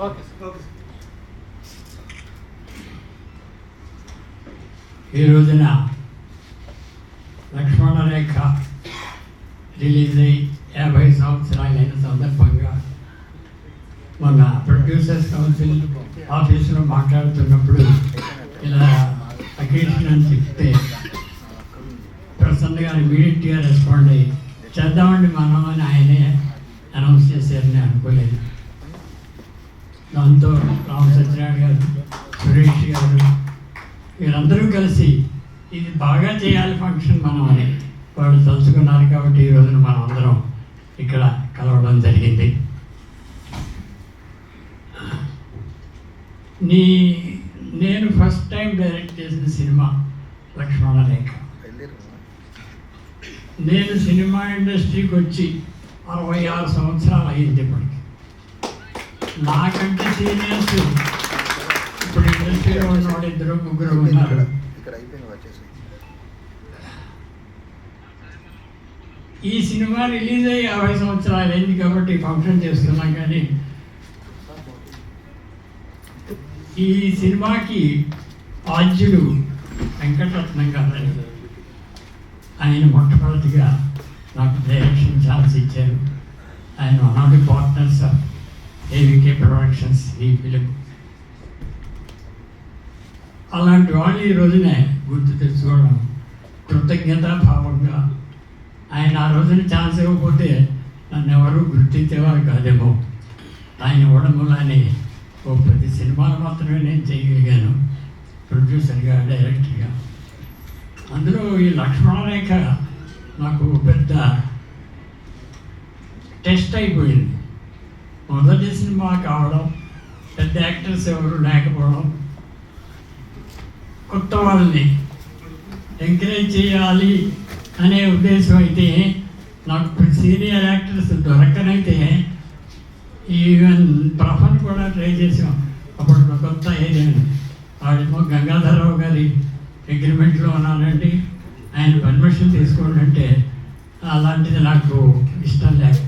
ఈ రోజున లక్ష్మణ రేఖ రిలీజ్ అయ్యి యాభై సంవత్సరాలైన సందర్భంగా మొన్న ప్రొడ్యూసర్స్ కౌన్సిల్ ఆఫీసులో మాట్లాడుతున్నప్పుడు ఇలా అకేషన్ అని చెప్తే ప్రసన్న గారు ఇమీడియట్గా రెస్పాండ్ అయ్యి చేద్దామండి మనం అని ఆయనే అనౌన్స్ చేశారని అనుకోలేదు దాంతో రామ సత్యనారాయణ గారు సురేష్ గారు వీరందరూ కలిసి ఇది బాగా చేయాలి ఫంక్షన్ మనం అని వాళ్ళు తలుచుకున్నారు కాబట్టి ఈ రోజున మనం అందరం ఇక్కడ కలవడం జరిగింది. నీ నేను ఫస్ట్ టైం డైరెక్ట్ చేసిన సినిమా లక్ష్మణ రేఖ. నేను సినిమా ఇండస్ట్రీకి వచ్చి అరవై ఆరు సంవత్సరాలు అయింది ఇప్పటికి. నాకంటే సీనియర్స్. ఇప్పుడు ఇండస్ట్రీలో ఉన్న వాళ్ళు ఇద్దరు ముగ్గురు ఉన్నారు. ఇక్కడ. అయిపోయింది వచ్చేసి ఈ సినిమా రిలీజ్ అయ్యి యాభై సంవత్సరాలు అయింది కాబట్టి ఫంక్షన్ చేస్తున్నాం కానీ ఈ సినిమాకి ఆద్యుడు వెంకటరత్నం గారని ఆయన మొట్టమొదటిగా నాకు డైరెక్షన్ ఛాన్స్ ఇచ్చారు. ఆయన one of the partners of AVK productions ఈ ఫిలిం అలాంటి వాళ్ళు ఈ రోజునే గుర్తు తెచ్చుకోవడం. కృతజ్ఞత భావంగా. ఆయన ఆ రోజున ఛాన్స్ ఇవ్వకపోతే నన్ను ఎవరు గుర్తించేవారు కాదేమో. ఆయన ఇవ్వడం వల్లనే ఓ పది సినిమాలు మాత్రమే నేను చేయగలిగాను. ప్రొడ్యూసర్గా డైరెక్టర్గా. అందులో ఈ లక్ష్మణ రేఖ నాకు పెద్ద టెస్ట్ అయిపోయింది. మొదటి సినిమా కావడం పెద్ద యాక్టర్స్ ఎవరు లేకపోవడం కొత్త వాళ్ళని ఎంకరేజ్ చేయాలి అనే ఉద్దేశం అయితే నాకు సీనియర్ యాక్టర్స్ దొరకనైతే ఈవెన్ ప్రఫన్ కూడా ట్రై చేసాం అప్పుడు కొత్త ఏదైనా వాడేమో గంగాధరరావు గారి అగ్రిమెంట్లో ఉన్నానండి ఆయన పర్మిషన్ తీసుకోండి అంటే అలాంటిది నాకు ఇష్టం లేదు.